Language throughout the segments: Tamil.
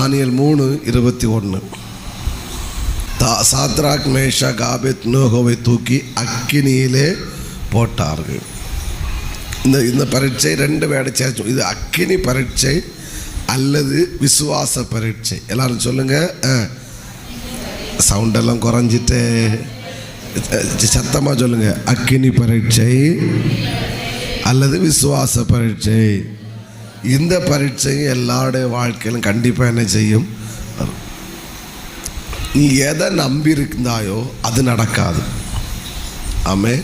தானியல் மூணு இருபத்தி ஒன்று தா சாத்ராக் மேஷா காபெத் நோகோவை தூக்கி அக்கினியிலே போட்டார்கள். இந்த இந்த பரீட்சை ரெண்டு வேடை சேர்த்து இது அக்கினி பரீட்சை அல்லது விசுவாச பரீட்சை. எல்லாரும் சொல்லுங்க. சவுண்டெல்லாம் குறைஞ்சிட்டு சத்தமாக சொல்லுங்க. அக்கினி பரீட்சை அல்லது விசுவாச பரீட்சை. இந்த பரீட்சையும் எல்லாருடைய வாழ்க்கையிலும் கண்டிப்பாக என்ன செய்யும்? வரும். நீ எதை நம்பி இருந்தாயோ அது நடக்காது. ஆமே.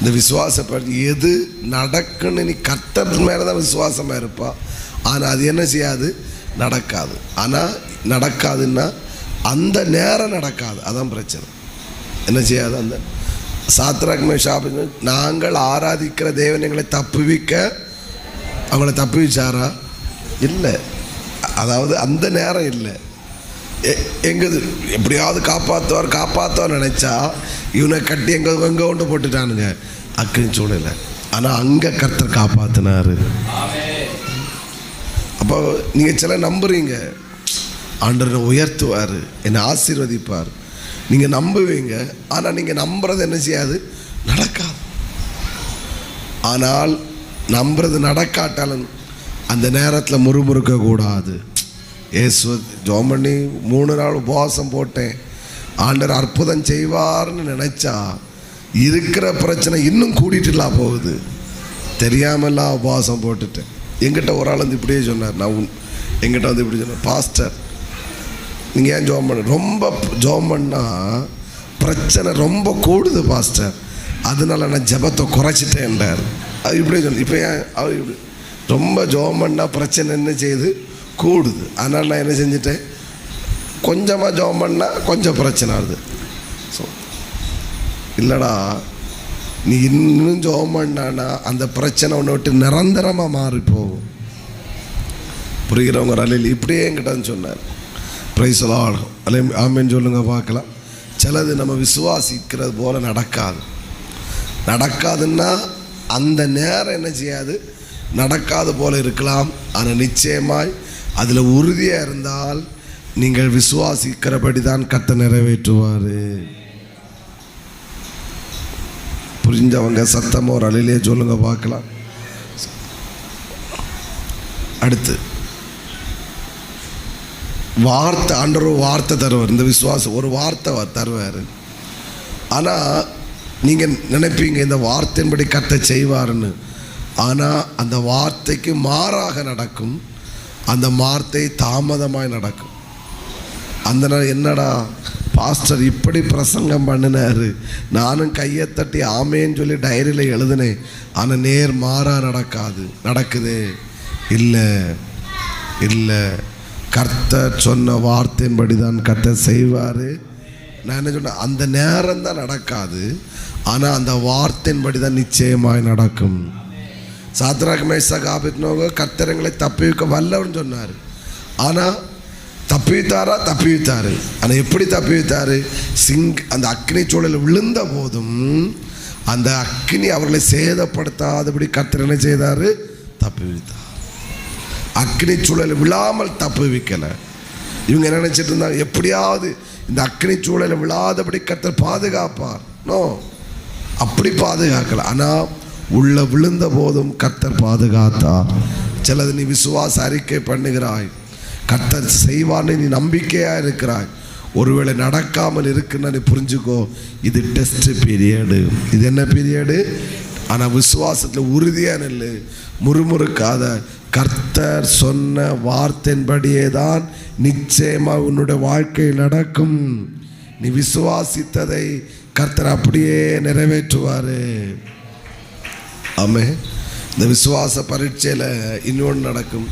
இந்த விசுவாச எது நடக்குன்னு நீ கர்த்தர் மேலே தான் விசுவாசமாக இருப்பா. ஆனால் அது என்ன செய்யாது? நடக்காது. ஆனால் நடக்காதுன்னா அந்த நேரம் நடக்காது. அதான் பிரச்சனை. என்ன செய்யாது அந்த? சாத்ராக்மே ஷாப்பிங் நாங்கள் ஆராதிக்கிற தேவன் எங்களை தப்புவிக்க அவங்கள தப்புவிச்சாரா இல்லை. அதாவது அந்த நேரம் இல்லை. எ- எப்படியாவது காப்பாற்றுவார் காப்பாற்றுவார் நினச்சா இவனை கட்டி எங்கே எங்கே கொண்டு போட்டுட்டானுங்க? அக்கின் சூழ்நிலை ஆனால் அங்கே கர்த்தர் காப்பாற்றினார் அப்போ நீங்கள் சில நம்புறீங்க. ஆண்டவர் உயர்த்துவார் என்னை ஆசீர்வதிப்பார். நீங்கள் நம்புவீங்க. ஆனால் நீங்கள் நம்புறது என்ன செய்யாது? நடக்காது. ஆனால் நம்புறது நடக்காட்டாலும் அந்த நேரத்தில் முறுமுறுக்க கூடாது. ஜோம் பண்ணி மூணு நாள் உபவாசம் போட்டேன். ஆண்டர் அற்புதம் செய்வார்னு நினச்சா இருக்கிற பிரச்சனை இன்னும் கூட்டிட்டுலாம் போகுது. தெரியாமல்லாம் உபவாசம் போட்டுட்டேன். எங்கிட்ட ஒரு ஆள் வந்து இப்படியே சொன்னார் நான் உன் எங்கிட்ட வந்து இப்படி சொன்னார் பாஸ்டர் நீங்கள் ஏன் ஜோம் பண்ண ரொம்ப ஜோம் பண்ணால் பிரச்சனை ரொம்ப கூடுது பாஸ்டர். அதனால நான் ஜெபத்தை குறைச்சிட்டேன்டார். அது இப்படியே சொல்லு. இப்போ ஏன் அவர் இப்படி? ரொம்ப ஜோம் பண்ணால் பிரச்சனை என்ன செய்யுது கூடுது. அதனால் நான் என்ன செஞ்சுட்டேன்? கொஞ்சமாக ஜோம் பண்ணால் கொஞ்சம் பிரச்சனை வருது. ஸோ இல்லைடா நீ இன்னும் ஜோம் பண்ணானா அந்த பிரச்சனை உன்னை விட்டு நிரந்தரமாக மாறி போகும். புரிகிறவங்க அலையில் இப்படியே என்கிட்ட சொன்னார். சொன்னார் ஆகும் அலை ஆமேன்னு சொல்லுங்க பார்க்கலாம். சிலது நம்ம விசுவாசிக்கிறது போல் நடக்காது. நடக்காதுன்னா அந்த நேரம் என்ன செய்யாது? நடக்காது போல இருக்கலாம். ஆனால் நிச்சயமாய் அதில் உறுதியாக இருந்தால் நீங்கள் விசுவாசிக்கிறபடி தான் கத்தை நிறைவேற்றுவார். புரிஞ்சவங்க சத்தமாக ஒரு அலையிலே சொல்லுங்க பார்க்கலாம். அடுத்து. வார்த்தை ஆண்டவர் வார்த்தை தருவார். இந்த விசுவாசம் ஒரு வார்த்தை தருவார். ஆனால் நீங்கள் நினைப்பீங்க இந்த வார்த்தையின்படி கத்தை செய்வார்னு ஆனால் அந்த வார்த்தைக்கு மாறாக நடக்கும் அந்த வார்த்தை தாமதமாய் நடக்கும். அந்த என்னடா பாஸ்டர் இப்படி பிரசங்கம் பண்ணினாரு. நானும் கையை தட்டி ஆமேன்னு சொல்லி டைரியில் எழுதினேன். ஆனால் நேர் மாறாக நடக்காது. நடக்குது? இல்லை இல்லை. கர்த்தர் சொன்ன வார்த்தையின்படி தான் கர்த்தர் செய்வார். நான் என்ன சொன்னேன் அந்த நேரம் தான் நடக்காது ஆனால் அந்த வார்த்தையின்படி தான் நிச்சயமாய் நடக்கும். சாத்ராக் மேஷாக் ஆபித்னோக கர்த்தரங்களை தப்பிவிக்க வல்லவன் சொன்னார். ஆனால் தப்பிவித்தாரா? தப்பிவித்தாரு. ஆனால் எப்படி தப்பிவித்தாரு? சிங் அந்த அக்னி சூழல் விழுந்த போதும் அந்த அக்னி அவர்களை சேதப்படுத்தாதபடி கர்த்தர் என்ன செய்தார்? தப்பிவித்தார். அக்னி சூழல் விழாமல் தப்புவிக்கலை. இவங்க என்ன நினைச்சிட்டு இருந்தாங்க? எப்படியாவது இந்த அக்னி சூழலை விழாதபடி கத்தர் பாதுகாப்பார். நோ அப்படி பாதுகாக்கல. ஆனால் உள்ள விழுந்த போதும் கத்தர் பாதுகாத்தா. சிலது நீ விசுவாச அறிக்கை பண்ணுகிறாய். கத்தர் செய்வான்னு நீ நம்பிக்கையாக இருக்கிறாய். ஒருவேளை நடக்காமல் இருக்குன்னு நீ புரிஞ்சுக்கோ இது டெஸ்ட் பீரியடு இது என்ன பீரியடு ஆனால் விசுவாசத்தில் உறுதியாக நில்லு. முறுமுறுக்காத கர்த்தர் சொன்ன வார்த்தையின்படியே தான் நிச்சயமாக உன்னுடைய வாழ்க்கை நடக்கும். நீ விசுவாசித்ததை கர்த்தர் அப்படியே நிறைவேற்றுவார். ஆமே இந்த விசுவாச பரீட்சையில் இன்னொன்று நடக்கும்.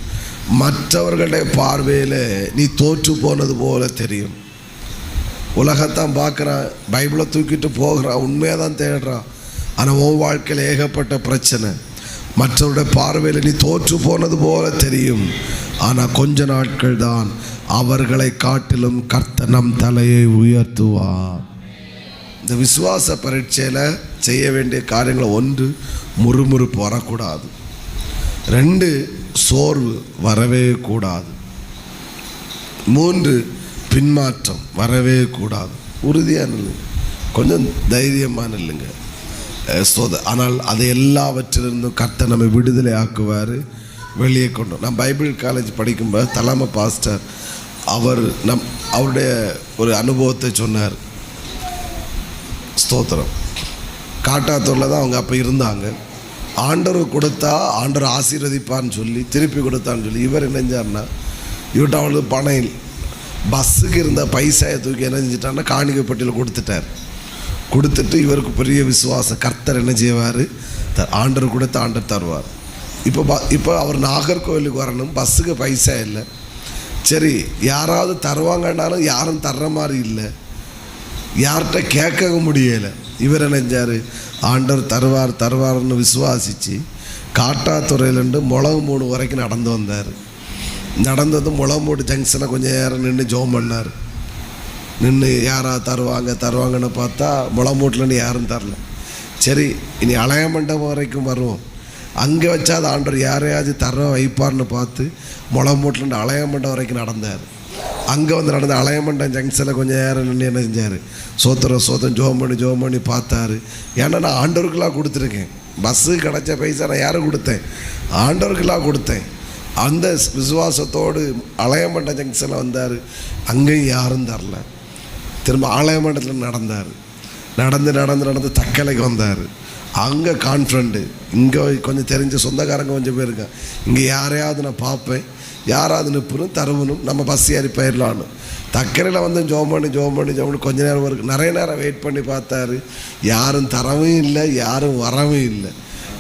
மற்றவர்களுடைய பார்வையில் நீ தோற்று போனது போல தெரியும். உலகத்தான் பார்க்குறான் பைபிளை தூக்கிட்டு போகிறான் உண்மையாக தான் தேடுறான். ஆனால் உன் வாழ்க்கையில் ஏகப்பட்ட பிரச்சனை. மற்றவருடைய பார்வையில் நீ தோற்று போனது போல தெரியும். ஆனால் கொஞ்ச நாட்கள் தான் அவர்களை காட்டிலும் கர்த்தனம் நம் தலையை உயர்த்துவார். இந்த விசுவாச பரீட்சையில் செய்ய வேண்டிய காரியங்களை ஒன்று முறுமுறுப்பு வரக்கூடாது. ரெண்டு சோர்வு வரவே கூடாது. மூன்று பின்மாற்றம் வரவே கூடாது. உறுதியாக நில்லுங்க கொஞ்சம் தைரியமாக நில்லுங்க. ஆனால் அதை எல்லாவற்றிலிருந்தும் கர்த்தர் நம்மை விடுதலை ஆக்குவார் வெளியே கொண்டு நான் பைபிள் காலேஜ் படிக்கும்போது தலைமை பாஸ்டர் அவர் நம் அவருடைய ஒரு அனுபவத்தை சொன்னார். ஸ்தோத்திரம். காட்டாத்தூரில் தான் அவங்க அப்போ இருந்தாங்க. ஆண்டவர் கொடுத்தா ஆண்டவர் ஆசீர்வதிப்பான்னு சொல்லி திருப்பி கொடுத்தான்னு சொல்லி இவர் என்ன செஞ்சார்னா இவர்கிட்ட அவளுக்கு பணம் பஸ்ஸுக்கு இருந்த பைசாயை தூக்கி என்ன செஞ்சிட்டான்னா காணிக்கப்பட்டியில் கொடுத்துட்டார். கொடுத்துட்டு இவருக்கு பெரிய விசுவாசம் கர்த்தர் என்ன செய்வார்? த ஆண்டவர் கொடுத்து ஆண்டர் தருவார். இப்போ ப இப்போ அவர் நாகர்கோவிலுக்கு வரணும் பஸ்ஸுக்கு பைசா இல்லை. சரி யாராவது தருவாங்கன்னாலும் யாரும் தர்ற மாதிரி இல்லை. யார்கிட்ட கேட்க முடியலை. இவர் என்ன செஞ்சார்? ஆண்டவர் தருவார் தருவார்னு விசுவாசித்து காட்டாத்துறையிலேருந்து முளகு மூணு வரைக்கும் நடந்து வந்தார். நடந்ததும் வந்து மூடு ஜங்ஷனை கொஞ்சம் நேரம் நின்று ஜோம் பண்ணார். நின்று யாரா தருவாங்க தருவாங்கன்னு பார்த்தா முளமூட்டில்னு யாரும் தரல. சரி இனி அலைய மண்டபம் வரைக்கும் வருவோம். அங்கே வச்சா அது ஆண்டவர் யாரையாவது தர வைப்பார்னு பார்த்து முளமூட்டிலேருந்து அலைய மண்டபம் வரைக்கும் நடந்தார். அங்கே வந்து நடந்த அலையமண்டம் ஜங்ஷனில் கொஞ்சம் நேரம் நின்று என்ன செஞ்சார்? சோத்திரம் சோத்திரம் ஜோம் பண்ணி ஜோம் பண்ணி பார்த்தாரு. ஏன்னா நான் ஆண்டவருக்கெல்லாம் கொடுத்துருக்கேன். பஸ்ஸு கிடச்ச பைசா நான் யாரும் கொடுத்தேன்? ஆண்டவருக்கெல்லாம் கொடுத்தேன். அந்த விசுவாசத்தோடு அலையமண்டம் ஜங்ஷனில் வந்தார். அங்கேயும் யாரும் தரல. திரும்ப ஆலயமண்டலத்தில் நடந்தார். நடந்து நடந்து நடந்து தக்கலைக்கு வந்தார். அங்கே கான்ஃபிடண்ட்டு இங்கே கொஞ்சம் தெரிஞ்ச சொந்தக்காரங்க கொஞ்சம் பேர் இருக்காங்க. இங்கே யாரையாவது நான் பார்ப்பேன். யாராவது நிற்பனும் தருவனும் நம்ம பஸ் ஏறி போயிடலான்னு தக்கரையில் வந்து ஜோம் பண்ணி ஜோம் பண்ணி ஜோம் பண்ணி கொஞ்ச நேரம் இருக்கு. நிறைய நேரம் வெயிட் பண்ணி பார்த்தாரு. யாரும் தரவும் இல்லை யாரும் வரவும் இல்லை.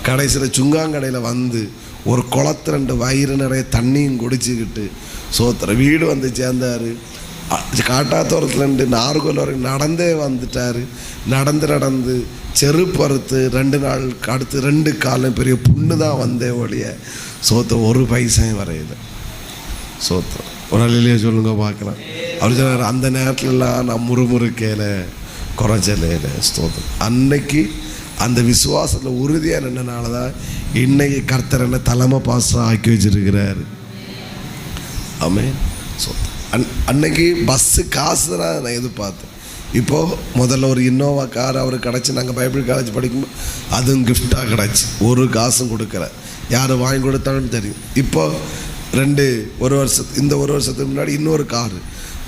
கடைசியில் சுங்காங்கடையில் வந்து ஒரு குளத்து ரெண்டு வயிறு நிறைய தண்ணியும் குடிச்சிக்கிட்டு சோத்துற வீடு வந்து சேர்ந்தார். காட்டாத்தோரத்துலேருந்து நார்கோல் வரைக்கும் நடந்தே வந்துட்டார் நடந்து நடந்து செருப்பறுத்து ரெண்டு நாள் அடுத்து ரெண்டு காலம் பெரிய புண்ணு தான் வந்தே ஒழிய சோத்த ஒரு பைசையும் வரையுது சோத்தம் ஒரு அலையிலேயே சொல்லுங்க பார்க்கலாம் அவர் சொன்னார் அந்த நேரத்துலலாம் நான் முறுமுறுக்கையில் குறைச்சலையில் ஸ்தோத்தம் அன்னைக்கு அந்த விசுவாசத்தில் உறுதியாக நின்றனால தான் இன்னைக்கு கர்த்தர் என்ன தலைமை பாசம் ஆக்கி வச்சிருக்கிறாரு ஆமே ஸோ அன் அன்னைக்கு பஸ்ஸு காசு தான் நான் எதிர்பார்த்தேன். இப்போது முதல்ல ஒரு இன்னோவா கார் அவர் கிடச்சி நாங்கள் பைபிள் காலேஜ் படிக்கும்போது அதுவும் கிஃப்டாக கிடச்சி. ஒரு காசும் கொடுக்கல. யார் வாங்கி கொடுத்தாலும் தெரியும். இப்போது ரெண்டு ஒரு வருஷத்து இந்த ஒரு வருஷத்துக்கு முன்னாடி இன்னொரு காரு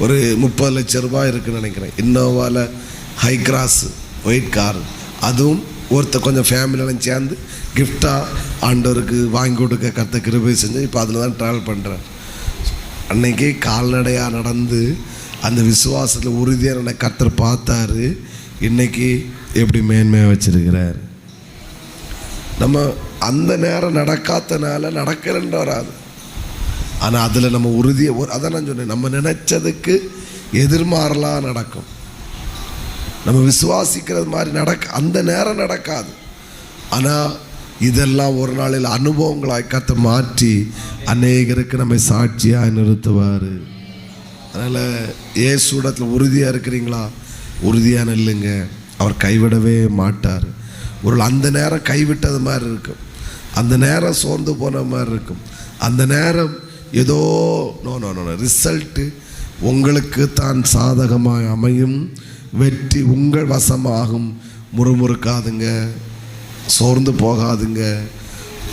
ஒரு முப்பது லட்ச ரூபாய் இருக்குன்னு நினைக்கிறேன். இன்னோவாவில் ஹை கிராஸ் ஒயிட் கார் அதுவும் ஒருத்தர் கொஞ்சம் ஃபேமிலியெல்லாம் சேர்ந்து கிஃப்டாக ஆண்டவருக்கு வாங்கி கொடுக்க கருத்தை கிருபை செஞ்சு இப்போ அதில் தான் ட்ராவல் பண்ணுறேன் அன்னைக்கு கால்நடையாக நடந்து அந்த விசுவாசத்தில் உறுதியாக என்னை கத்தர் பார்த்தாரு. இன்னைக்கு எப்படி மேன்மையாக வச்சிருக்கிறார்? நம்ம அந்த நேரம் நடக்காதனால நடக்கிறன்ற வராது. ஆனால் அதில் நம்ம உறுதியை ஒரு அதான் நான் சொன்னேன் நம்ம நினைச்சதுக்கு எதிர்மாறலாம் நடக்கும். நம்ம விசுவாசிக்கிறது மாதிரி நடக்க அந்த நேரம் நடக்காது. ஆனால் இதெல்லாம் ஒரு நாளில் அனுபவங்களாய் கத்த மாற்றி அநேகருக்கு நம்மை சாட்சியாக நிறுத்துவார். அதனால் ஏசுடத்தில் உறுதியாக இருக்கிறீங்களா? உறுதியாக நில்லுங்க. அவர் கைவிடவே மாட்டார். ஒரு அந்த நேரம் கைவிட்டது மாதிரி இருக்கும். அந்த நேரம் சோர்ந்து போன மாதிரி இருக்கும். அந்த நேரம் ஏதோ நோ நோ நோ ரிசல்ட்டு உங்களுக்கு தான் சாதகமாக அமையும். வெற்றி உங்கள் வசமாகும். முறுமுறுக்காதுங்க. சோர்ந்து போகாதுங்க.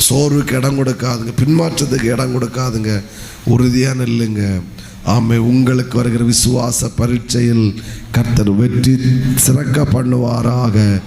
சோர்வுக்கு இடம் கொடுக்காதுங்க. பின்மாற்றத்துக்கு இடம் கொடுக்காதுங்க. உறுதியாக நில்லுங்க. ஆமை உங்களுக்கு வருகிற விசுவாச பரீட்சையில் கர்த்தர் வெற்றி சிறக்க பண்ணுவாராக.